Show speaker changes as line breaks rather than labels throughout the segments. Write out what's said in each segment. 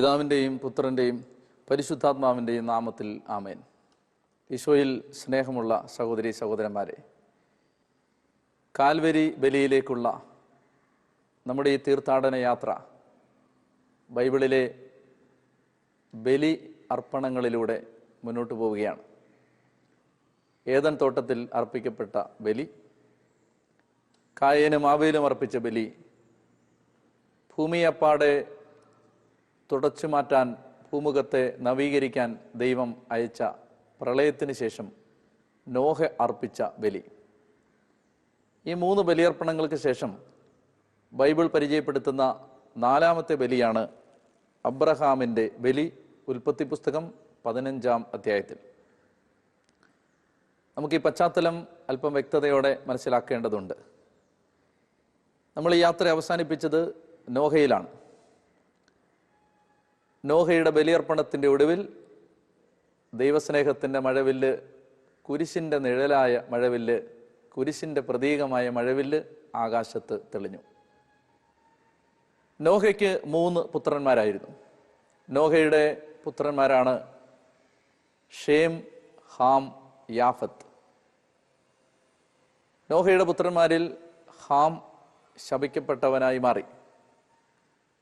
പിതാവിന്റെയും പുത്രന്റെയും പരിശുദ്ധാത്മാവിന്റെയും നാമത്തിൽ ആമേൻ. ഈശോയിൽ സ്നേഹമുള്ള സഹോദരി സഹോദരന്മാരെ കാൽവരി ബലിയിലേക്കുള്ള നമ്മുടെ ഈ തീർത്ഥാടന യാത്ര ബൈബിളിലെ ബലി അർപ്പണങ്ങളിലൂടെ മുന്നോട്ട് പോവുകയാണ്. ഏതൻ തോട്ടത്തിൽ അർപ്പിക്കപ്പെട്ട ബലി കായേനും ആവേലും അർപ്പിച്ച ബലി ഭൂമിയപ്പാടെ തുടച്ചു മാറ്റാൻ ഭൂമുഖത്തെ നവീകരിക്കാൻ ദൈവം അയച്ച പ്രളയത്തിന് ശേഷം നോഹ അർപ്പിച്ച ബലി. ഈ മൂന്ന് ബലിയർപ്പണങ്ങൾക്ക് ശേഷം ബൈബിൾ പരിചയപ്പെടുത്തുന്ന നാലാമത്തെ ബലിയാണ് അബ്രഹാമിന്റെ ബലി ഉൽപ്പത്തി പുസ്തകം പതിനഞ്ചാം അധ്യായത്തിൽ. നമുക്ക് ഈ പശ്ചാത്തലം അല്പം വ്യക്തതയോടെ മനസ്സിലാക്കേണ്ടതുണ്ട്. നമ്മൾ ഈ യാത്ര അവസാനിപ്പിച്ചത് നോഹയിലാണ്. നോഹയുടെ ബലിയർപ്പണത്തിന്റെ ഒടുവിൽ ദൈവസ്നേഹത്തിന്റെ മഴവില്ല് കുരിശിന്റെ നിഴലായ മഴവില്ല് കുരിശിന്റെ പ്രതീകമായ മഴവില്ല് ആകാശത്ത് തെളിഞ്ഞു. നോഹയ്ക്ക് മൂന്ന് പുത്രന്മാരായിരുന്നു. നോഹയുടെ പുത്രന്മാരാണ് ഷേം ഹാം യാഫത്ത്. നോഹയുടെ പുത്രന്മാരിൽ ഹാം ശപിക്കപ്പെട്ടവനായി മാറി.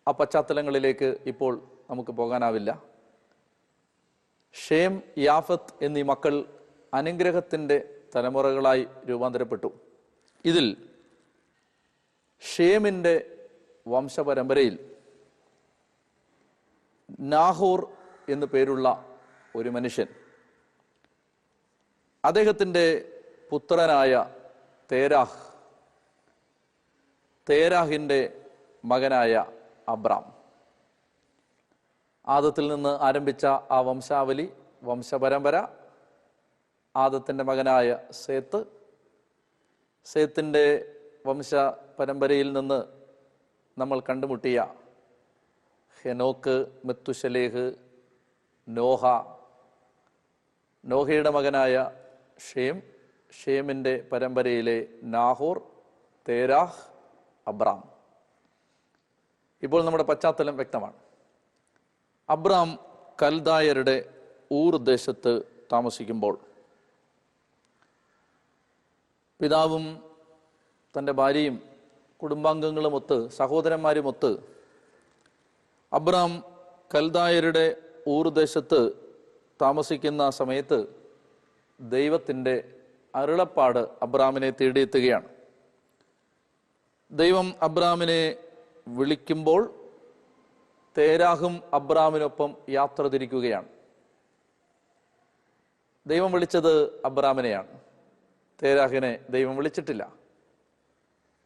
ആ പശ്ചാത്തലങ്ങളിലേക്ക് ഇപ്പോൾ നമുക്ക് പോകാനാവില്ല. ഷേം യാഫത്ത് എന്നീ മക്കൾ അനുഗ്രഹത്തിന്റെ തലമുറകളായി രൂപാന്തരപ്പെട്ടു. ഇതിൽ ഷേമിന്റെ വംശപരമ്പരയിൽ നാഹൂർ എന്നു പേരുള്ള ഒരു മനുഷ്യൻ അദ്ദേഹത്തിന്റെ പുത്രനായ തേരാഹ് തേരാഹിന്റെ മകനായ അബ്രാം. ആദത്തിൽ നിന്ന് ആരംഭിച്ച ആ വംശാവലി വംശപരമ്പര ആദത്തിന്റെ മകനായ സേത്ത്. സേത്തിന്റെ വംശ പരമ്പരയിൽ നിന്ന് നമ്മൾ കണ്ടുമുട്ടിയ ഹെനോക്ക് മെത്തുശലേഹ് നോഹ. നോഹയുടെ മകനായ ഷേം. ഷേമിന്റെ പരമ്പരയിലെ നാഹോർ തേരാഹ് അബ്രാം. ഇപ്പോൾ നമ്മുടെ പശ്ചാത്തലം വ്യക്തമാണ്. അബ്രാം കൽദായരുടെ ഊർ ദേശത്ത് താമസിക്കുമ്പോൾ പിതാവും തന്റെ ഭാര്യയും കുടുംബാംഗങ്ങളുമൊത്ത് സഹോദരന്മാരുമൊത്ത് അബ്രഹാം കൽദായരുടെ ഊർ ദേശത്ത് താമസിക്കുന്ന സമയത്ത് ദൈവത്തിന്റെ അരുളപ്പാട് അബ്രാമിനെ തേടിയെത്തുകയാണ്. ദൈവം അബ്രാമിനെ വിളിക്കുമ്പോൾ തേരാഹും അബ്രാമിനൊപ്പം യാത്ര തിരിക്കുകയാണ്. ദൈവം വിളിച്ചത് അബ്രാമിനെയാണ്. തേരാഹിനെ ദൈവം വിളിച്ചിട്ടില്ല.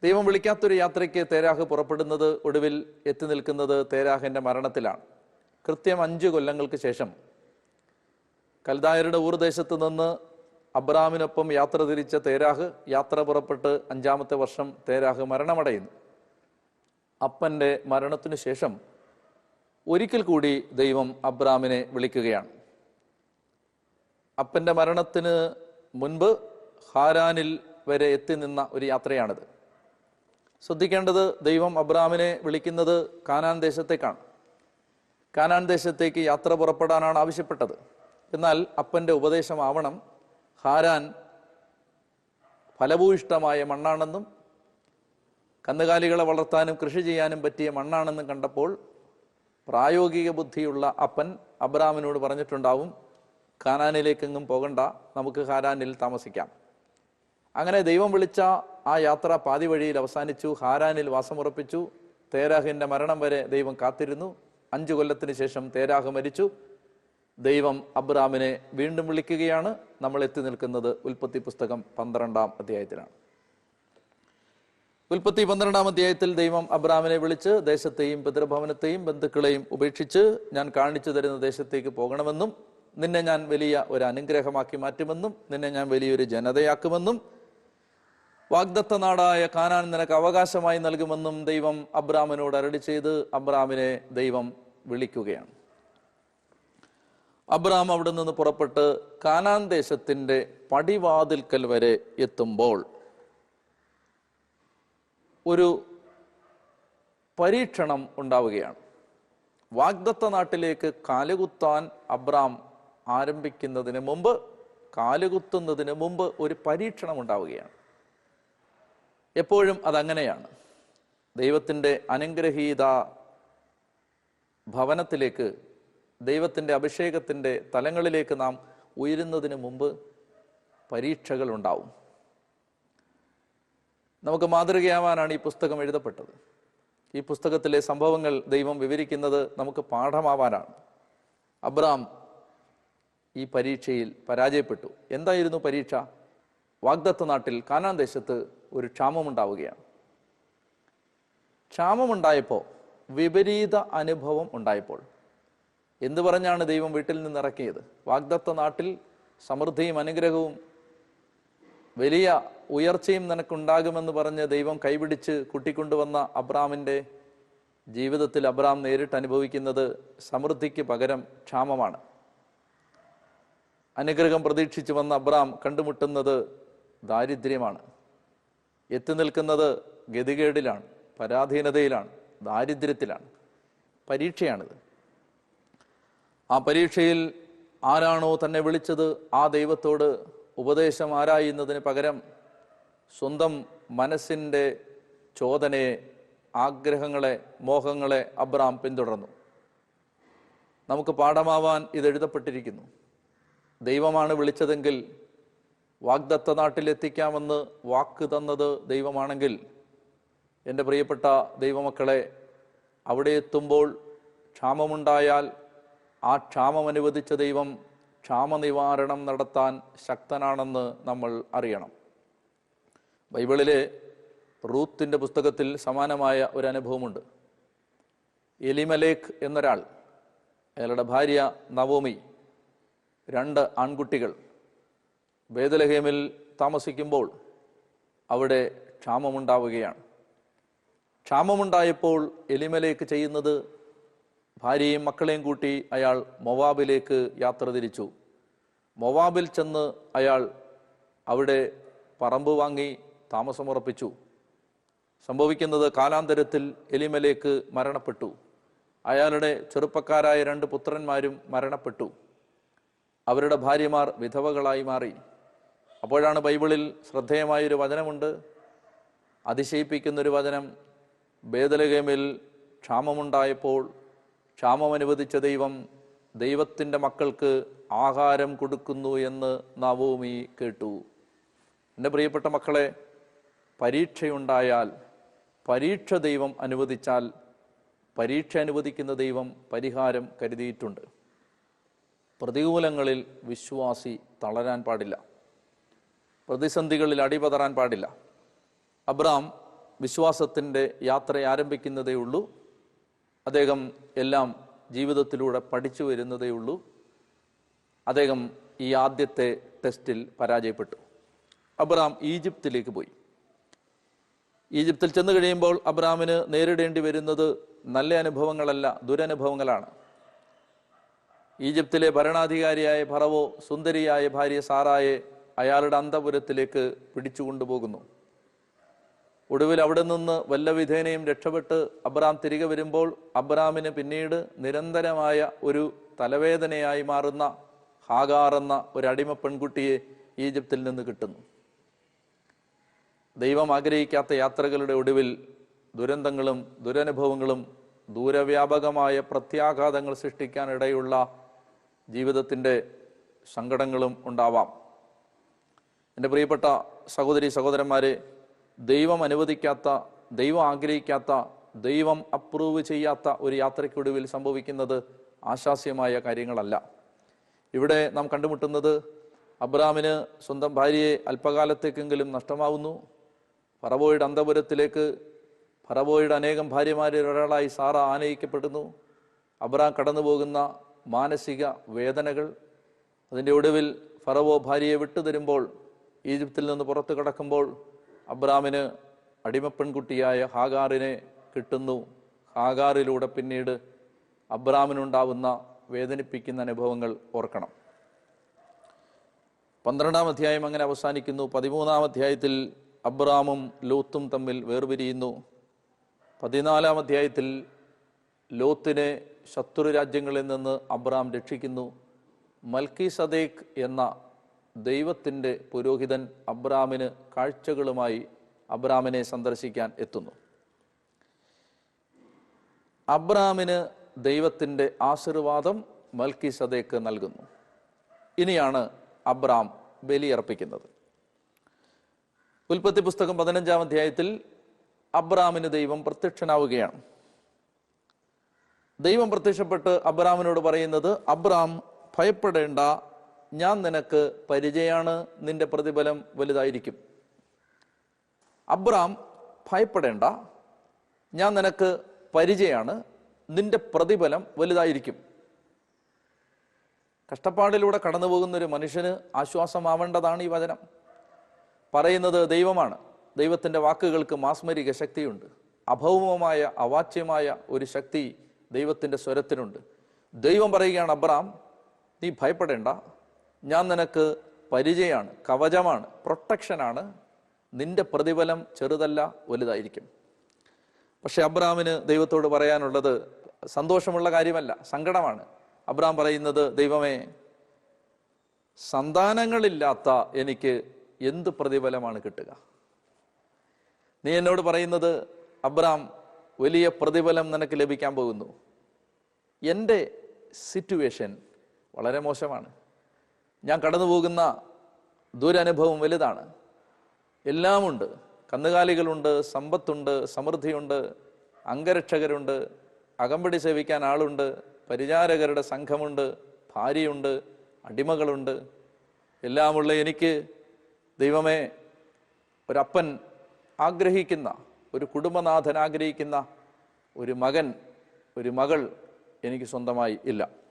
ദൈവം വിളിക്കാത്തൊരു യാത്രയ്ക്ക് തേരാഹ് പുറപ്പെടുന്നത് ഒടുവിൽ എത്തി നിൽക്കുന്നത് തേരാഹിന്റെ മരണത്തിലാണ്. കൃത്യം അഞ്ച് കൊല്ലങ്ങൾക്ക് ശേഷം കൽദായരുടെ ഊർദേശത്ത് നിന്ന് അബ്രാമിനൊപ്പം യാത്ര തിരിച്ച തേരാഹ് യാത്ര പുറപ്പെട്ട് അഞ്ചാമത്തെ വർഷം തേരാഹ് മരണമടയുന്നു. അപ്പന്റെ മരണത്തിനു ശേഷം ഒരിക്കൽ കൂടി ദൈവം അബ്രാമിനെ വിളിക്കുകയാണ്. അപ്പന്റെ മരണത്തിന് മുൻപ് ഹാരാനിൽ വരെ എത്തി നിന്ന ഒരു യാത്രയാണിത്. ശ്രദ്ധിക്കേണ്ടത് ദൈവം അബ്രാമിനെ വിളിക്കുന്നത് കാനാൻ ദേശത്തേക്കാണ്. കാനാൻ ദേശത്തേക്ക് യാത്ര പുറപ്പെടാനാണ് ആവശ്യപ്പെട്ടത്. എന്നാൽ അപ്പന്റെ ഉപദേശമാവണം ഹാരാൻ ഫലഭൂയിഷ്ടമായ മണ്ണാണെന്നും കന്നുകാലികളെ വളർത്താനും കൃഷി ചെയ്യാനും പറ്റിയ മണ്ണാണെന്നും കണ്ടപ്പോൾ പ്രായോഗിക ബുദ്ധിയുള്ള അപ്പൻ അബ്രാമിനോട് പറഞ്ഞിട്ടുണ്ടാവും കാനാനിലേക്കെങ്ങും പോകണ്ട നമുക്ക് ഹാരാനിൽ താമസിക്കാം. അങ്ങനെ ദൈവം വിളിച്ച ആ യാത്ര പാതി വഴിയിൽ അവസാനിച്ചു ഹാരാനിൽ വാസമുറപ്പിച്ചു. തേരാഹിന്റെ മരണം വരെ ദൈവം കാത്തിരുന്നു. അഞ്ചു കൊല്ലത്തിന് ശേഷം തേരാഹ് മരിച്ചു. ദൈവം അബ്രാമിനെ വീണ്ടും വിളിക്കുകയാണ്. നമ്മൾ എത്തി നിൽക്കുന്നത് ഉൽപ്പത്തി പുസ്തകം പന്ത്രണ്ടാം അധ്യായത്തിലാണ്. ഉൽപ്പത്തി പന്ത്രണ്ടാം അധ്യായത്തിൽ ദൈവം അബ്രാമിനെ വിളിച്ച് ദേശത്തെയും പിതൃഭവനത്തെയും ബന്ധുക്കളെയും ഉപേക്ഷിച്ച് ഞാൻ കാണിച്ചു തരുന്ന ദേശത്തേക്ക് പോകണമെന്നും നിന്നെ ഞാൻ വലിയ ഒരു അനുഗ്രഹമാക്കി മാറ്റുമെന്നും നിന്നെ ഞാൻ വലിയൊരു ജനതയാക്കുമെന്നും വാഗ്ദത്ത നാടായ കാനാൻ നിനക്ക് അവകാശമായി നൽകുമെന്നും ദൈവം അബ്രാമിനോട് അരടി ചെയ്ത് അബ്രാമിനെ ദൈവം വിളിക്കുകയാണ്. അബ്രാം അവിടെ നിന്ന് പുറപ്പെട്ട് കാനാൻ ദേശത്തിന്റെ പടിവാതിൽക്കൽ വരെ എത്തുമ്പോൾ ഒരു പരീക്ഷണം ഉണ്ടാവുകയാണ്. വാഗ്ദത്ത നാട്ടിലേക്ക് കാലുകുത്താൻ അബ്രാം ആരംഭിക്കുന്നതിന് മുമ്പ് കാലുകുത്തുന്നതിന് മുമ്പ് ഒരു പരീക്ഷണം ഉണ്ടാവുകയാണ്. എപ്പോഴും അതങ്ങനെയാണ്. ദൈവത്തിന്റെ അനുഗ്രഹീത ഭവനത്തിലേക്ക് ദൈവത്തിന്റെ അഭിഷേകത്തിന്റെ തലങ്ങളിലേക്ക് നാം ഉയരുന്നതിന് മുമ്പ് പരീക്ഷകൾ ഉണ്ടാവും. നമുക്ക് മാതൃകയാവാനാണ് ഈ പുസ്തകം എഴുതപ്പെട്ടത്. ഈ പുസ്തകത്തിലെ സംഭവങ്ങൾ ദൈവം വിവരിക്കുന്നത് നമുക്ക് പാഠമാവാനാണ്. അബ്രാം ഈ പരീക്ഷയിൽ പരാജയപ്പെട്ടു. എന്തായിരുന്നു പരീക്ഷ? വാഗ്ദത്ത നാട്ടിൽ കാനാൻ ദേശത്ത് ഒരു ക്ഷാമമുണ്ടാവുകയാണ്. ക്ഷാമമുണ്ടായപ്പോൾ വിപരീത അനുഭവം ഉണ്ടായപ്പോൾ എന്തു പറഞ്ഞാണ് ദൈവം വീട്ടിൽ നിന്ന് ഇറക്കിയത്? വാഗ്ദത്ത നാട്ടിൽ സമൃദ്ധിയും അനുഗ്രഹവും വലിയ ഉയർച്ചയും നിനക്കുണ്ടാകുമെന്ന് പറഞ്ഞ് ദൈവം കൈപിടിച്ച് കുട്ടിക്കൊണ്ടുവന്ന അബ്രാമിന്റെ ജീവിതത്തിൽ അബ്രാം നേരിട്ട് അനുഭവിക്കുന്നത് സമൃദ്ധിക്ക് പകരം ക്ഷാമമാണ്. അനുഗ്രഹം പ്രതീക്ഷിച്ചു വന്ന അബ്രാം കണ്ടുമുട്ടുന്നത് ദാരിദ്ര്യമാണ്. എത്തി നിൽക്കുന്നത് ഗതികേടിലാണ് പരാധീനതയിലാണ് ദാരിദ്ര്യത്തിലാണ്. പരീക്ഷയാണിത്. ആ പരീക്ഷയിൽ ആരാണോ തന്നെ വിളിച്ചത് ആ ദൈവത്തോട് ഉപദേശം ആരായുന്നതിന് പകരം സ്വന്തം മനസ്സിന്റെ ചോദനയെ ആഗ്രഹങ്ങളെ മോഹങ്ങളെ അബ്രാം പിന്തുടർന്നു. നമുക്ക് പാഠമാവാൻ ഇത് എഴുതപ്പെട്ടിരിക്കുന്നു. ദൈവമാണ് വിളിച്ചതെങ്കിൽ വാഗ്ദത്ത നാട്ടിലെത്തിക്കാമെന്ന് വാക്ക് തന്നത് ദൈവമാണെങ്കിൽ എന്റെ പ്രിയപ്പെട്ട ദൈവമക്കളെ അവിടെ എത്തുമ്പോൾ ക്ഷാമമുണ്ടായാൽ ആ ക്ഷാമം അനുവദിച്ച ദൈവം ക്ഷാമനിവാരണം നടത്താൻ ശക്തനാണെന്ന് നമ്മൾ അറിയണം. ബൈബിളിലെ റൂത്തിന്റെ പുസ്തകത്തിൽ സമാനമായ ഒരു അനുഭവമുണ്ട്. എലിമലേഖ് എന്നൊരാൾ അയാളുടെ ഭാര്യ നവോമി രണ്ട് ആൺകുട്ടികൾ ബേദലഹേമിൽ താമസിക്കുമ്പോൾ അവിടെ ക്ഷാമമുണ്ടാവുകയാണ്. ക്ഷാമമുണ്ടായപ്പോൾ എലിമലേക്ക് ചെയ്യുന്നത് ഭാര്യയും മക്കളെയും കൂട്ടി അയാൾ മൊവാബിലേക്ക് യാത്ര തിരിച്ചു. മൊവാബിൽ ചെന്ന് അയാൾ അവിടെ പറമ്പ് വാങ്ങി താമസമുറപ്പിച്ചു. സംഭവിക്കുന്നത് കാലാന്തരത്തിൽ എലിമലേക്ക് മരണപ്പെട്ടു. അയാളുടെ ചെറുപ്പക്കാരായ രണ്ട് പുത്രന്മാരും മരണപ്പെട്ടു. അവരുടെ ഭാര്യമാർ വിധവകളായി മാറി. അപ്പോഴാണ് ബൈബിളിൽ ശ്രദ്ധേയമായൊരു വചനമുണ്ട്. അതിശയിപ്പിക്കുന്നൊരു വചനം. ബേദലഗേമിൽ ക്ഷാമമുണ്ടായപ്പോൾ ക്ഷാമം അനുവദിച്ച ദൈവം ദൈവത്തിന്റെ മക്കൾക്ക് ആഹാരം കൊടുക്കുന്നു എന്ന് നവോമി കേട്ടു. എന്റെ പ്രിയപ്പെട്ട മക്കളെ പരീക്ഷയുണ്ടായാൽ പരീക്ഷ ദൈവം അനുവദിച്ചാൽ പരീക്ഷ അനുവദിക്കുന്ന ദൈവം പരിഹാരം കരുതിയിട്ടുണ്ട്. പ്രതികൂലങ്ങളിൽ വിശ്വാസി തളരാൻ പാടില്ല. പ്രതിസന്ധികളിൽ അടിപതറാൻ പാടില്ല. അബ്രാം വിശ്വാസത്തിന്റെ യാത്ര ആരംഭിക്കുന്നതേ ഉള്ളൂ. അദ്ദേഹം എല്ലാം ജീവിതത്തിലൂടെ പഠിച്ചു വരുന്നതേ ഉള്ളൂ. അദ്ദേഹം ഈ ആദ്യത്തെ ടെസ്റ്റിൽ പരാജയപ്പെട്ടു. അബ്രാം ഈജിപ്തിലേക്ക് പോയി. ഈജിപ്തിൽ ചെന്ന് കഴിയുമ്പോൾ അബ്രാമിന് നേരിടേണ്ടി വരുന്നത് നല്ല അനുഭവങ്ങളല്ല ദുരനുഭവങ്ങളാണ്. ഈജിപ്തിലെ ഭരണാധികാരിയായ ഫറവോ സുന്ദരിയായ ഭാര്യ സാറായെ അയാളുടെ അന്തപുരത്തിലേക്ക് പിടിച്ചുകൊണ്ടുപോകുന്നു. ഒടുവിൽ അവിടെ നിന്ന് വല്ല വിധേനയും രക്ഷപ്പെട്ട് അബ്രാം തിരികെ വരുമ്പോൾ അബ്രാമിന് പിന്നീട് നിരന്തരമായ ഒരു തലവേദനയായി മാറുന്ന ഹാഗാർ എന്ന ഒരു അടിമ പെൺകുട്ടിയെ ഈജിപ്തിൽ നിന്ന് കിട്ടുന്നു. ദൈവം ആഗ്രഹിക്കാത്ത യാത്രകളുടെ ഒടുവിൽ ദുരന്തങ്ങളും ദുരനുഭവങ്ങളും ദൂരവ്യാപകമായ പ്രത്യാഘാതങ്ങൾ സൃഷ്ടിക്കാനിടയുള്ള ജീവിതത്തിന്റെ സങ്കടങ്ങളും ഉണ്ടാവാം. എന്റെ പ്രിയപ്പെട്ട സഹോദരി സഹോദരന്മാരെ ദൈവം അനുവദിക്കാത്ത ദൈവം ആഗ്രഹിക്കാത്ത ദൈവം അപ്രൂവ് ചെയ്യാത്ത ഒരു യാത്രയ്ക്കൊടുവിൽ സംഭവിക്കുന്നത് ആശാസ്യമായ കാര്യങ്ങളല്ല. ഇവിടെ നാം കണ്ടുമുട്ടുന്നത് അബ്രാമിന് സ്വന്തം ഭാര്യയെ അല്പകാലത്തേക്കെങ്കിലും നഷ്ടമാവുന്നു. ഫറവോയുടെ അന്തപുരത്തിലേക്ക് ഫറവോയുടെ അനേകം ഭാര്യമാരിൽ ഒരാളായി സാറ ആനയിക്കപ്പെടുന്നു. അബ്രാം കടന്നു പോകുന്ന മാനസിക വേദനകൾ അതിന്റെ ഒടുവിൽ ഫറവോ ഭാര്യയെ വിട്ടുതരുമ്പോൾ ഈജിപ്തിൽ നിന്ന് പുറത്തു കടക്കുമ്പോൾ അബ്രാമിന് അടിമപ്പെൺകുട്ടിയായ ഹാഗാറിനെ കിട്ടുന്നു. ഹാഗാറിലൂടെ പിന്നീട് അബ്രാമിനുണ്ടാവുന്ന വേദനിപ്പിക്കുന്ന അനുഭവങ്ങൾ ഓർക്കണം. പന്ത്രണ്ടാം അധ്യായം അങ്ങനെ അവസാനിക്കുന്നു. പതിമൂന്നാം അധ്യായത്തിൽ അബ്രാമും ലോത്തും തമ്മിൽ വേർപിരിയുന്നു. പതിനാലാം അധ്യായത്തിൽ ലോത്തിനെ ശത്രു രാജ്യങ്ങളിൽ നിന്ന് അബ്രാം രക്ഷിക്കുന്നു. മൽക്കി സദേഖ് എന്ന ദൈവത്തിന്റെ പുരോഹിതൻ അബ്രാമിന് കാഴ്ചകളുമായി അബ്രാമിനെ സന്ദർശിക്കാൻ എത്തുന്നു. അബ്രാമിന് ദൈവത്തിന്റെ ആശീർവാദം മൽക്കി സദേക്ക് നൽകുന്നു. ഇനിയാണ് അബ്രാം ബലിയർപ്പിക്കുന്നത്. ഉൽപ്പത്തി പുസ്തകം പതിനഞ്ചാം അധ്യായത്തിൽ അബ്രാമിന് ദൈവം പ്രത്യക്ഷനാവുകയാണ്. ദൈവം പ്രത്യക്ഷപ്പെട്ട് അബ്രാമിനോട് പറയുന്നത് അബ്രാം ഭയപ്പെടേണ്ട ഞാൻ നിനക്ക് പരിചയമാണ് നിന്റെ പ്രതിഫലം വലുതായിരിക്കും. അബ്രാം ഭയപ്പെടേണ്ട. ഞാൻ നിനക്ക് പരിചയമാണ് നിന്റെ പ്രതിഫലം വലുതായിരിക്കും. കഷ്ടപ്പാടിലൂടെ കടന്നു പോകുന്ന ഒരു മനുഷ്യന് ആശ്വാസമാവേണ്ടതാണ് ഈ വചനം. പറയുന്നത് ദൈവമാണ്. ദൈവത്തിന്റെ വാക്കുകൾക്ക് മാസ്മരിക ശക്തിയുണ്ട്. അഭൗമമായ അവാച്യമായ ഒരു ശക്തി ദൈവത്തിന്റെ സ്വരത്തിനുണ്ട്. ദൈവം പറയുകയാണ് അബ്രാം നീ ഭയപ്പെടേണ്ട. ഞാൻ നിനക്ക് പരിചയമാണ് കവചമാണ് പ്രൊട്ടക്ഷനാണ് നിന്റെ പ്രതിഫലം ചെറുതല്ല വലുതായിരിക്കും. പക്ഷെ അബ്രാമിന് ദൈവത്തോട് പറയാനുള്ളത് സന്തോഷമുള്ള കാര്യമല്ല സങ്കടമാണ്. അബ്രാം പറയുന്നത് ദൈവമേ സന്താനങ്ങളില്ലാത്ത എനിക്ക് എന്ത് പ്രതിഫലമാണ് കിട്ടുക? നീ എന്നോട് പറയുന്നത് അബ്രാം വലിയ പ്രതിഫലം നിനക്ക് ലഭിക്കാൻ പോകുന്നു. എന്റെ സിറ്റുവേഷൻ വളരെ മോശമാണ്. ഞാൻ കടന്നു പോകുന്ന ദുരനുഭവം വലുതാണ്. എല്ലാമുണ്ട്. കന്നുകാലികളുണ്ട് സമ്പത്തുണ്ട് സമൃദ്ധിയുണ്ട് അംഗരക്ഷകരുണ്ട് അകമ്പടി സേവിക്കാൻ ആളുണ്ട് പരിചാരകരുടെ സംഘമുണ്ട് ഭാര്യയുണ്ട് അടിമകളുണ്ട്. എല്ലാമുള്ള എനിക്ക് ദൈവമേ ഒരപ്പൻ ആഗ്രഹിക്കുന്ന ഒരു കുടുംബനാഥൻ ആഗ്രഹിക്കുന്ന ഒരു മകൻ ഒരു മകൾ എനിക്ക് സ്വന്തമായി ഇല്ല.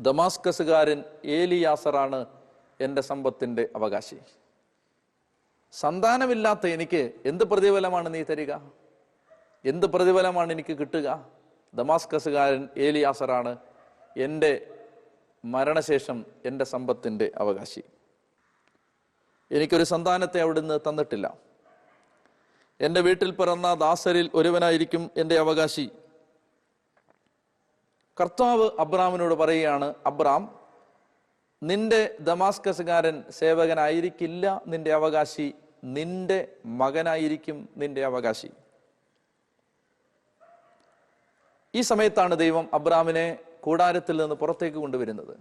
ദമാസ്കസുകാരൻ ഏലിയാസറാണ് എന്റെ സമ്പത്തിന്റെ അവകാശി. സന്താനമില്ലാത്ത എനിക്ക് എന്ത് പ്രതിഫലമാണ് നീ തരിക? എന്ത് പ്രതിഫലമാണ് എനിക്ക് കിട്ടുക? ദമാസ്കസുകാരൻ ഏലിയാസറാണ് എന്റെ മരണശേഷം എന്റെ സമ്പത്തിന്റെ അവകാശി. എനിക്കൊരു സന്താനത്തെ അവിടുന്ന് തന്നിട്ടില്ല. എന്റെ വീട്ടിൽ പിറന്ന ദാസരിൽ ഒരുവനായിരിക്കും എന്റെ അവകാശി. കർത്താവ് അബ്രാമിനോട് പറയുകയാണ് അബ്രാം നിന്റെ ദമാസ്കസുകാരൻ സേവകനായിരിക്കില്ല നിന്റെ അവകാശി നിന്റെ മകനായിരിക്കും നിന്റെ അവകാശി. ഈ സമയത്താണ് ദൈവം അബ്രാമിനെ കൂടാരത്തിൽ നിന്ന് പുറത്തേക്ക് കൊണ്ടുവരുന്നത്.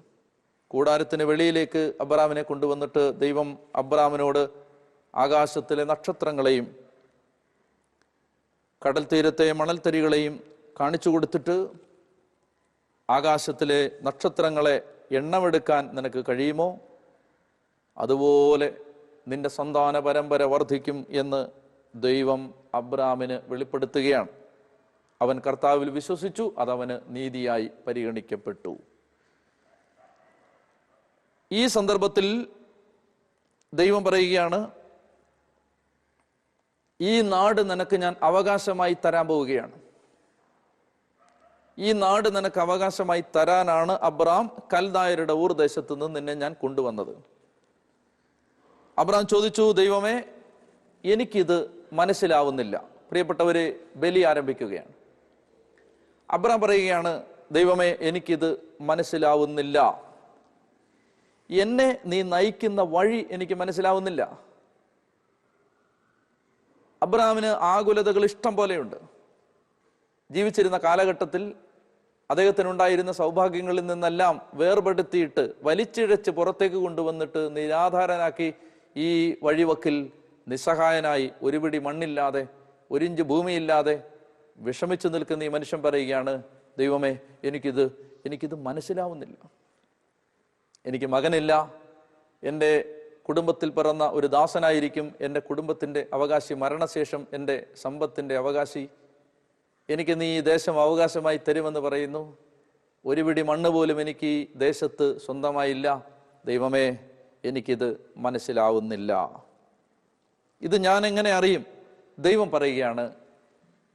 കൂടാരത്തിന് വെളിയിലേക്ക് അബ്രാമിനെ കൊണ്ടുവന്നിട്ട് ദൈവം അബ്രാമിനോട് ആകാശത്തിലെ നക്ഷത്രങ്ങളെയും കടൽ തീരത്തെ മണൽത്തരികളെയും കാണിച്ചു കൊടുത്തിട്ട് ആകാശത്തിലെ നക്ഷത്രങ്ങളെ എണ്ണമെടുക്കാൻ നിനക്ക് കഴിയുമോ? അതുപോലെ നിന്റെ സന്താന പരമ്പര വർദ്ധിക്കും എന്ന് ദൈവം അബ്രാമിന് വെളിപ്പെടുത്തുകയാണ്. അവൻ കർത്താവിൽ വിശ്വസിച്ചു അതവന് നീതിയായി പരിഗണിക്കപ്പെട്ടു. ഈ സന്ദർഭത്തിൽ ദൈവം പറയുകയാണ് ഈ നാട് നിനക്ക് ഞാൻ അവകാശമായി തരാൻ പോവുകയാണ്. ഈ നാട് നിനക്ക് അവകാശമായി തരാനാണ് അബ്രാം കൽദായരുടെ ഊർ ദേശത്ത് നിന്ന് നിന്നെ ഞാൻ കൊണ്ടുവന്നത്. അബ്രാം ചോദിച്ചു ദൈവമേ എനിക്കിത് മനസ്സിലാവുന്നില്ല. പ്രിയപ്പെട്ടവര് ബലി ആരംഭിക്കുകയാണ്. അബ്രാം പറയുകയാണ് ദൈവമേ എനിക്കിത് മനസ്സിലാവുന്നില്ല. എന്നെ നീ നയിക്കുന്ന വഴി എനിക്ക് മനസ്സിലാവുന്നില്ല. അബ്രാമിന് ആകുലതകൾ ഇഷ്ടം പോലെയുണ്ട്. ജീവിച്ചിരുന്ന കാലഘട്ടത്തിൽ അദ്ദേഹത്തിനുണ്ടായിരുന്ന സൗഭാഗ്യങ്ങളിൽ നിന്നെല്ലാം വേർപെടുത്തിയിട്ട് വലിച്ചിഴച്ച് പുറത്തേക്ക് കൊണ്ടുവന്നിട്ട് നിരാധാരനാക്കി ഈ വഴിവക്കിൽ നിസ്സഹായനായി ഒരുപിടി മണ്ണില്ലാതെ ഒരിഞ്ച് ഭൂമിയില്ലാതെ വിഷമിച്ചു നിൽക്കുന്ന ഈ മനുഷ്യൻ പറയുകയാണ് ദൈവമേ എനിക്കിത് എനിക്കിത് മനസ്സിലാവുന്നില്ല. എനിക്ക് മകനില്ല. എന്റെ കുടുംബത്തിൽ പിറന്ന ഒരു ദാസനായിരിക്കും. എന്റെ കുടുംബത്തിന്റെ അവകാശി മരണശേഷം എന്റെ സമ്പത്തിന്റെ അവകാശി എനിക്ക് നീ ദേശം അവകാശമായി തരുമെന്ന് പറയുന്നു. ഒരു പിടി മണ്ണ് പോലും എനിക്ക് ഈ ദേശത്ത് സ്വന്തമായില്ല. ദൈവമേ എനിക്കിത് മനസ്സിലാവുന്നില്ല. ഇത് ഞാൻ എങ്ങനെ അറിയും? ദൈവം പറയുകയാണ്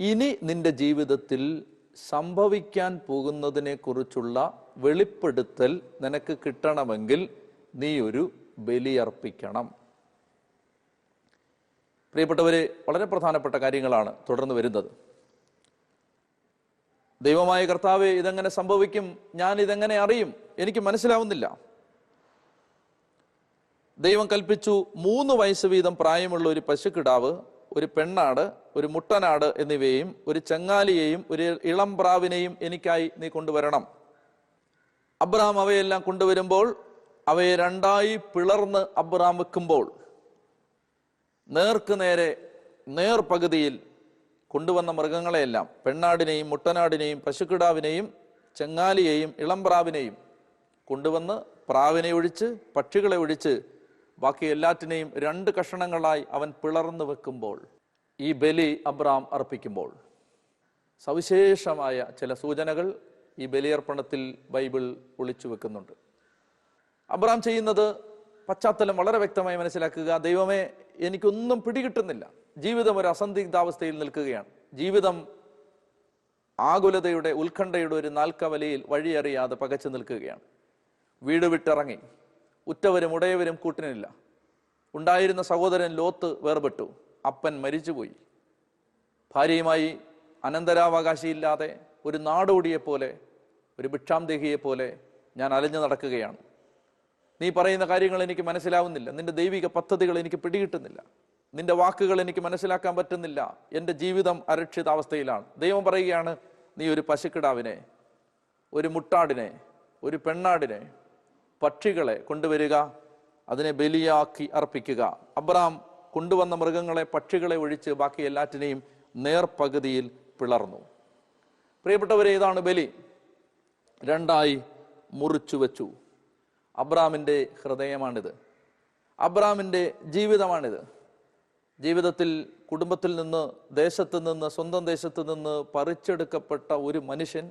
ഇനി നിന്റെ ജീവിതത്തിൽ സംഭവിക്കാൻ പോകുന്നതിനെ കുറിച്ചുള്ള വെളിപ്പെടുത്തൽ നിനക്ക് കിട്ടണമെങ്കിൽ നീ ഒരു ബലിയർപ്പിക്കണം പ്രിയപ്പെട്ടവരെ വളരെ പ്രധാനപ്പെട്ട കാര്യങ്ങളാണ് തുടർന്ന് വരുന്നത്. ദൈവമായ കർത്താവ് ഇതെങ്ങനെ സംഭവിക്കും? ഞാൻ ഇതെങ്ങനെ അറിയും? എനിക്ക് മനസ്സിലാവുന്നില്ല. ദൈവം കൽപ്പിച്ചു മൂന്ന് വയസ്സ് വീതം പ്രായമുള്ള ഒരു പശുക്കിടാവ് ഒരു പെണ്ണാട് ഒരു മുട്ടനാട് എന്നിവയെയും ഒരു ചങ്ങാലിയെയും ഒരു ഇളം പ്രാവിനെയും എനിക്കായി നീ കൊണ്ടുവരണം. അബ്രഹാം അവയെല്ലാം കൊണ്ടുവരുമ്പോൾ അവയെ രണ്ടായി പിളർന്ന് അബ്രഹാം വെക്കുമ്പോൾ നേർക്ക് നേരെ നേർപകുതിയിൽ കൊണ്ടുവന്ന മൃഗങ്ങളെയെല്ലാം പെണ്ണാടിനെയും മുട്ടനാടിനെയും പശുക്കിടാവിനെയും ചെങ്ങാലിയെയും ഇളംപ്രാവിനെയും കൊണ്ടുവന്ന് പ്രാവിനെ ഒഴിച്ച് പക്ഷികളെ ഒഴിച്ച് ബാക്കി എല്ലാറ്റിനെയും രണ്ട് കഷണങ്ങളായി അവൻ പിളർന്നു വെക്കുമ്പോൾ ഈ ബലി അബ്രാം അർപ്പിക്കുമ്പോൾ. സവിശേഷമായ ചില സൂചനകൾ ഈ ബലിയർപ്പണത്തിൽ ബൈബിൾ ഒളിച്ചു വെക്കുന്നുണ്ട്. അബ്രാം ചെയ്യുന്നത് പശ്ചാത്തലം വളരെ വ്യക്തമായി മനസ്സിലാക്കുക ദൈവമേ എനിക്കൊന്നും പിടികിട്ടുന്നില്ല. ജീവിതം ഒരു അസന്ദിഗ്ധാവസ്ഥയിൽ നിൽക്കുകയാണ്. ജീവിതം ആകുലതയുടെ ഉത്കണ്ഠയുടെ ഒരു നാൽക്കവലയിൽ വഴിയറിയാതെ പകച്ചു നിൽക്കുകയാണ്. വീട് വിട്ടിറങ്ങി. ഉറ്റവരും ഉടയവരും കൂട്ടിനില്ല. ഉണ്ടായിരുന്ന സഹോദരൻ ലോത്ത് വേർപെട്ടു. അപ്പൻ മരിച്ചുപോയി. ഭാര്യയുമായി അനന്തരാവകാശിയില്ലാതെ ഒരു നാടോടിയെപ്പോലെ ഒരു ഭിക്ഷാംദേഹിയെപ്പോലെ ഞാൻ അലഞ്ഞു നടക്കുകയാണ്. നീ പറയുന്ന കാര്യങ്ങൾ എനിക്ക് മനസ്സിലാവുന്നില്ല. നിന്റെ ദൈവിക പദ്ധതികൾ എനിക്ക് പിടികിട്ടുന്നില്ല. നിന്റെ വാക്കുകൾ എനിക്ക് മനസ്സിലാക്കാൻ പറ്റുന്നില്ല. എന്റെ ജീവിതം അരക്ഷിതാവസ്ഥയിലാണ് ദൈവം പറയുകയാണ് നീ ഒരു പശുക്കിടാവിനെ ഒരു മുട്ടാടിനെ ഒരു പെണ്ണാടിനെ പക്ഷികളെ കൊണ്ടുവരിക അതിനെ ബലിയാക്കി അർപ്പിക്കുക. അബ്രാം കൊണ്ടുവന്ന മൃഗങ്ങളെ പക്ഷികളെ ഒഴിച്ച് ബാക്കി എല്ലാറ്റിനെയും നേർപകുതിയിൽ പിളർന്നു. പ്രിയപ്പെട്ടവരെ ഇതാണ് ബലി. രണ്ടായി മുറിച്ചു വെച്ചു. അബ്രാമിന്റെ ഹൃദയമാണിത്. അബ്രാമിന്റെ ജീവിതമാണിത്. ജീവിതത്തിൽ കുടുംബത്തിൽ നിന്ന് ദേശത്ത് നിന്ന് സ്വന്തം ദേശത്ത് നിന്ന് പറിച്ചെടുക്കപ്പെട്ട ഒരു മനുഷ്യൻ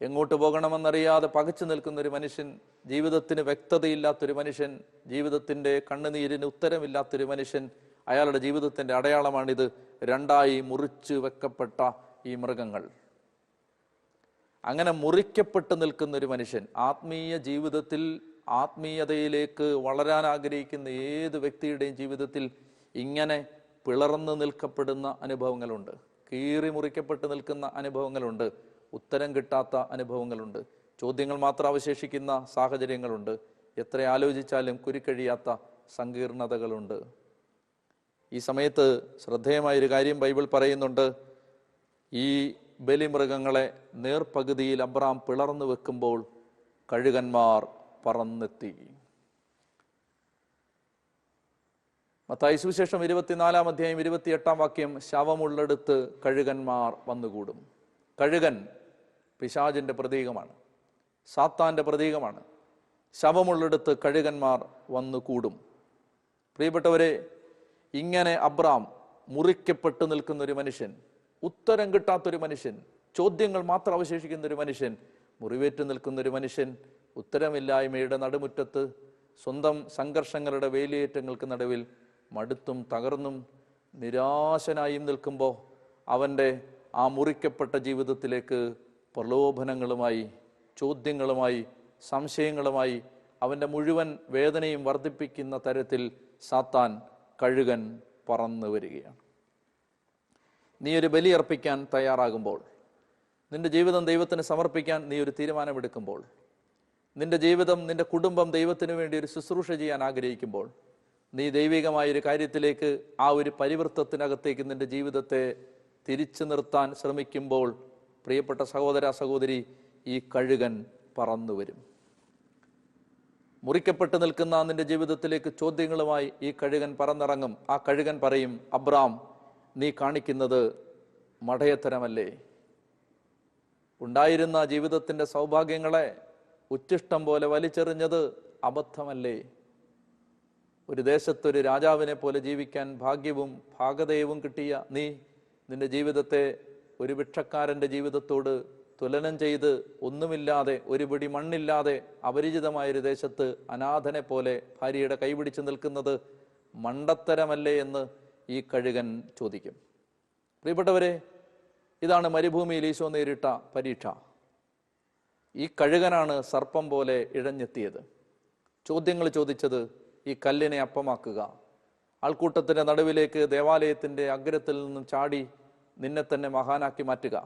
എങ്ങോട്ട് പോകണമെന്നറിയാതെ പകച്ചു നിൽക്കുന്ന ഒരു മനുഷ്യൻ ജീവിതത്തിന് വ്യക്തതയില്ലാത്തൊരു മനുഷ്യൻ ജീവിതത്തിന്റെ കണ്ണുനീരിന് ഉത്തരമില്ലാത്തൊരു മനുഷ്യൻ അയാളുടെ ജീവിതത്തിന്റെ അടയാളമാണിത്. രണ്ടായി മുറിച്ചു വെക്കപ്പെട്ട ഈ മൃഗങ്ങൾ. അങ്ങനെ മുറിക്കപ്പെട്ട് നിൽക്കുന്ന ഒരു മനുഷ്യൻ ആത്മീയ ജീവിതത്തിൽ ആത്മീയതയിലേക്ക് വളരാൻ ആഗ്രഹിക്കുന്ന ഏത് വ്യക്തിയുടെയും ജീവിതത്തിൽ ഇങ്ങനെ പിളർന്നു നിൽക്കപ്പെടുന്ന അനുഭവങ്ങളുണ്ട്. കീറി മുറിക്കപ്പെട്ട് നിൽക്കുന്ന അനുഭവങ്ങളുണ്ട്. ഉത്തരം കിട്ടാത്ത അനുഭവങ്ങളുണ്ട്. ചോദ്യങ്ങൾ മാത്രം അവശേഷിക്കുന്ന സാഹചര്യങ്ങളുണ്ട്. എത്ര ആലോചിച്ചാലും കുരുക്കഴിയാത്ത സങ്കീർണതകളുണ്ട്. ഈ സമയത്ത് ശ്രദ്ധേയമായൊരു കാര്യം ബൈബിൾ പറയുന്നുണ്ട്. ഈ ബലിമൃഗങ്ങളെ നേർപകുതിയിൽ അബ്രാം പിളർന്നു വെക്കുമ്പോൾ കഴുകന്മാർ പറന്നെത്തി. മത്തായി സുവിശേഷം ഇരുപത്തിനാലാം അധ്യായം ഇരുപത്തിയെട്ടാം വാക്യം ശവമുള്ളെടുത്ത് കഴുകന്മാർ വന്നുകൂടും. കഴുകൻ പിശാജിന്റെ പ്രതീകമാണ്. സാത്താന്റെ പ്രതീകമാണ്. ശവമുള്ളെടുത്ത് കഴുകന്മാർ വന്നുകൂടും. പ്രിയപ്പെട്ടവരെ ഇങ്ങനെ അബ്രാം മുറിക്കപ്പെട്ട് നിൽക്കുന്ന ഒരു മനുഷ്യൻ ഉത്തരം കിട്ടാത്തൊരു മനുഷ്യൻ ചോദ്യങ്ങൾ മാത്രം അവശേഷിക്കുന്ന ഒരു മനുഷ്യൻ മുറിവേറ്റ് നിൽക്കുന്ന ഒരു മനുഷ്യൻ ഉത്തരമില്ലായ്മയുടെ നടുമുറ്റത്ത് സ്വന്തം സംഘർഷങ്ങളുടെ വേലിയേറ്റങ്ങൾക്ക് നടുവിൽ മടുത്തും തകർന്നും നിരാശനായും നിൽക്കുമ്പോൾ അവന്റെ ആ മുറിക്കപ്പെട്ട ജീവിതത്തിലേക്ക് പ്രലോഭനങ്ങളുമായി ചോദ്യങ്ങളുമായി സംശയങ്ങളുമായി അവന്റെ മുഴുവൻ വേദനയും വർദ്ധിപ്പിക്കുന്ന തരത്തിൽ സാത്താൻ കഴുകൻ പറന്നു വരികയാണ്. നീ ഒരു ബലി അർപ്പിക്കാൻ തയ്യാറാകുമ്പോൾ നിന്റെ ജീവിതം ദൈവത്തിന് സമർപ്പിക്കാൻ നീ ഒരു തീരുമാനമെടുക്കുമ്പോൾ നിന്റെ ജീവിതം നിന്റെ കുടുംബം ദൈവത്തിന് വേണ്ടി ഒരു ശുശ്രൂഷ ചെയ്യാൻ ആഗ്രഹിക്കുമ്പോൾ നീ ദൈവികമായ ഒരു കാര്യത്തിലേക്ക് ആ ഒരു പരിവൃത്തത്തിനകത്തേക്ക് നിന്റെ ജീവിതത്തെ തിരിച്ചു നിർത്താൻ ശ്രമിക്കുമ്പോൾ പ്രിയപ്പെട്ട സഹോദര സഹോദരി ഈ കഴുകൻ പറന്നു വരും. മുറിക്കപ്പെട്ട് നിൽക്കുന്ന നിന്റെ ജീവിതത്തിലേക്ക് ചോദ്യങ്ങളുമായി ഈ കഴുകൻ പറന്നിറങ്ങും. ആ കഴുകൻ പറയും അബ്രാം നീ കാണിക്കുന്നത് മടയത്തരമല്ലേ ഉണ്ടായിരുന്ന ജീവിതത്തിന്റെ സൗഭാഗ്യങ്ങളെ ഉച്ചിഷ്ടം പോലെ വലിച്ചെറിഞ്ഞത് അബദ്ധമല്ലേ? ഒരു ദേശത്തൊരു രാജാവിനെ പോലെ ജീവിക്കാൻ ഭാഗ്യവും ഭാഗതയവും കിട്ടിയ നീ നിന്റെ ജീവിതത്തെ ഒരു ഭിക്ഷക്കാരന്റെ ജീവിതത്തോട് തുലനം ചെയ്ത് ഒന്നുമില്ലാതെ ഒരു പിടി മണ്ണില്ലാതെ അപരിചിതമായൊരു ദേശത്ത് അനാഥനെ പോലെ ഭാര്യയുടെ കൈപിടിച്ച് നിൽക്കുന്നത് മണ്ടത്തരമല്ലേ എന്ന് ഈ കഴുകൻ ചോദിക്കും. പ്രിയപ്പെട്ടവരെ ഇതാണ് മരുഭൂമിയിൽ ഈശോ നേരിട്ട പരീക്ഷ. ഈ കഴുകനാണ് സർപ്പം പോലെ ഇഴഞ്ഞെത്തിയത്. ചോദ്യങ്ങൾ ചോദിച്ചത് ഈ കല്ലിനെ അപ്പമാക്കുക. ആൾക്കൂട്ടത്തിന്റെ നടുവിലേക്ക് ദേവാലയത്തിന്റെ അഗ്രത്തിൽ നിന്നും ചാടി നിന്നെ തന്നെ മഹാനാക്കി മാറ്റുക.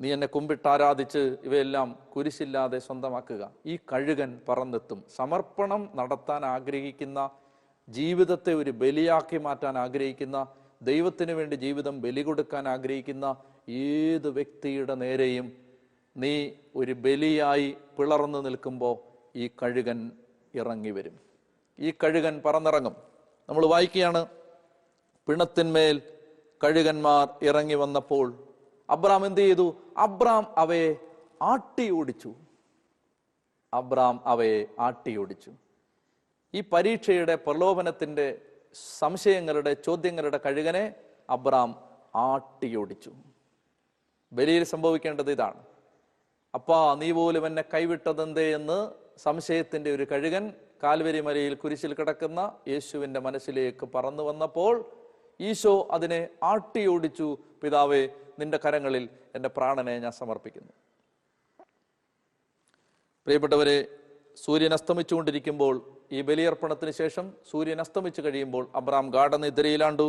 നീ എന്നെ കുമ്പിട്ട് ആരാധിച്ച് ഇവയെല്ലാം കുരിശില്ലാതെ സ്വന്തമാക്കുക. ഈ കഴുകൻ പറന്നെത്തും. സമർപ്പണം നടത്താൻ ആഗ്രഹിക്കുന്ന ജീവിതത്തെ ഒരു ബലിയാക്കി മാറ്റാൻ ആഗ്രഹിക്കുന്ന ദൈവത്തിന് വേണ്ടി ജീവിതം ബലി കൊടുക്കാൻ ആഗ്രഹിക്കുന്ന ഏത് വ്യക്തിയുടെ നേരെയും നീ ഒരു ബലിയായി പിളർന്നു നിൽക്കുമ്പോൾ ഈ കഴുകൻ ഇറങ്ങി വരും. ഈ കഴുകൻ പറന്നിറങ്ങും. നമ്മൾ വായിക്കുകയാണ് പിണത്തിന്മേൽ കഴുകന്മാർ ഇറങ്ങി വന്നപ്പോൾ അബ്രാം എന്ത് ചെയ്തു? അബ്രാം അവയെ ആട്ടി ഓടിച്ചു. അബ്രാം അവയെ ആട്ടി ഓടിച്ചു. ഈ പരീക്ഷയുടെ പ്രലോഭനത്തിന്റെ സംശയങ്ങളുടെ ചോദ്യങ്ങളുടെ കഴുകനെ അബ്രാം ആട്ടിയോടിച്ചു ബലിയിൽ സംഭവിക്കേണ്ടത് ഇതാണ്. അപ്പാ നീ പോലും എന്നെ കൈവിട്ടതെന്തേ? എന്ന് സംശയത്തിന്റെ ഒരു കഴുകൻ കാൽവരി മലയിൽ കുരിശിൽ കിടക്കുന്ന യേശുവിന്റെ മനസ്സിലേക്ക് പറന്നു വന്നപ്പോൾ ഈശോ അതിനെ ആട്ടിയോടിച്ചു പിതാവേ നിന്റെ കരങ്ങളിൽ എന്റെ പ്രാണനെ ഞാൻ സമർപ്പിക്കുന്നു. പ്രിയപ്പെട്ടവരെ സൂര്യൻ അസ്തമിച്ചുകൊണ്ടിരിക്കുമ്പോൾ ഈ ബലിയർപ്പണത്തിന് ശേഷം സൂര്യൻ അസ്തമിച്ചു കഴിയുമ്പോൾ അബ്രാം ഗാഠനിദ്രയിലാണ്ടു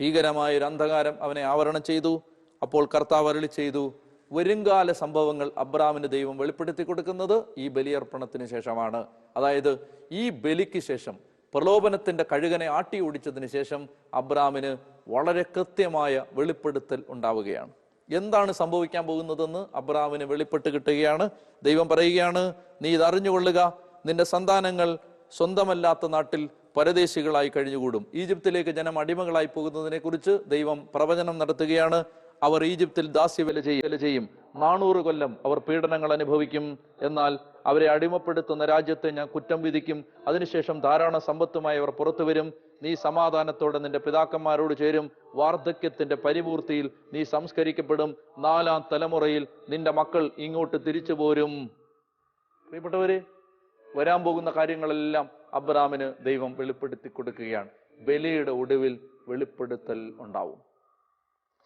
ഭീകരമായ ഒരു അന്ധകാരം അവനെ ആവരണം ചെയ്തു. അപ്പോൾ കർത്താവ് അരളി ചെയ്തു വരുംകാല സംഭവങ്ങൾ അബ്രാമിന് ദൈവം വെളിപ്പെടുത്തി കൊടുക്കുന്നത് ഈ ബലിയർപ്പണത്തിന് ശേഷമാണ്. അതായത് ഈ ബലിക്ക് ശേഷം പ്രലോഭനത്തിന്റെ കഴുകനെ ആട്ടി ഓടിച്ചതിന് ശേഷം അബ്രാമിന് വളരെ കൃത്യമായ വെളിപ്പെടുത്തൽ ഉണ്ടാവുകയാണ്. എന്താണ് സംഭവിക്കാൻ പോകുന്നതെന്ന് അബ്രാമിന് വെളിപ്പെട്ട് കിട്ടുകയാണ്. ദൈവം പറയുകയാണ് നീ ഇത് അറിഞ്ഞുകൊള്ളുക. നിന്റെ സന്താനങ്ങൾ സ്വന്തമല്ലാത്ത നാട്ടിൽ പരദേശികളായി കഴിഞ്ഞുകൂടും. ഈജിപ്തിലേക്ക് ജനം അടിമകളായി പോകുന്നതിനെ കുറിച്ച് ദൈവം പ്രവചനം നടത്തുകയാണ്. അവർ ഈജിപ്തിൽ ദാസ്യവില ചെയ്യും വില ചെയ്യും. നാനൂറ് കൊല്ലം അവർ പീഡനങ്ങൾ അനുഭവിക്കും. എന്നാൽ അവരെ അടിമപ്പെടുത്തുന്ന രാജ്യത്തെ ഞാൻ കുറ്റം വിധിക്കും. അതിനുശേഷം ധാരാളം സമ്പത്തുമായി അവർ പുറത്തു വരും. നീ സമാധാനത്തോടെ നിന്റെ പിതാക്കന്മാരോട് ചേരും. വാർദ്ധക്യത്തിന്റെ പരിപൂർത്തിയിൽ നീ സംസ്കരിക്കപ്പെടും. നാലാം തലമുറയിൽ നിന്റെ മക്കൾ ഇങ്ങോട്ട് തിരിച്ചു പോരും. പ്രിയപ്പെട്ടവര് വരാൻ പോകുന്ന കാര്യങ്ങളെല്ലാം അബ്രാമിന് ദൈവം വെളിപ്പെടുത്തി കൊടുക്കുകയാണ്. ബലിയുടെ ഒടുവിൽ വെളിപ്പെടുത്തൽ ഉണ്ടാവും.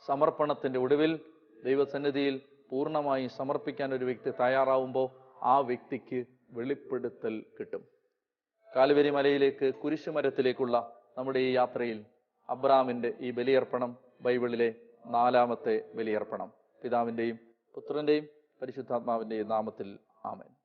സമർപ്പണത്തിന്റെ ഒടുവിൽ ദൈവസന്നിധിയിൽ പൂർണമായും സമർപ്പിക്കാൻ ഒരു വ്യക്തി തയ്യാറാവുമ്പോൾ ആ വ്യക്തിക്ക് വെളിപ്പെടുത്തൽ കിട്ടും. കാലുവരി മലയിലേക്ക് കുരിശുമരത്തിലേക്കുള്ള നമ്മുടെ ഈ യാത്രയിൽ അബ്രാമിന്റെ ഈ ബലിയർപ്പണം ബൈബിളിലെ നാലാമത്തെ ബലിയർപ്പണം. പിതാവിന്റെയും പുത്രന്റെയും പരിശുദ്ധാത്മാവിന്റെയും നാമത്തിൽ ആമേൻ.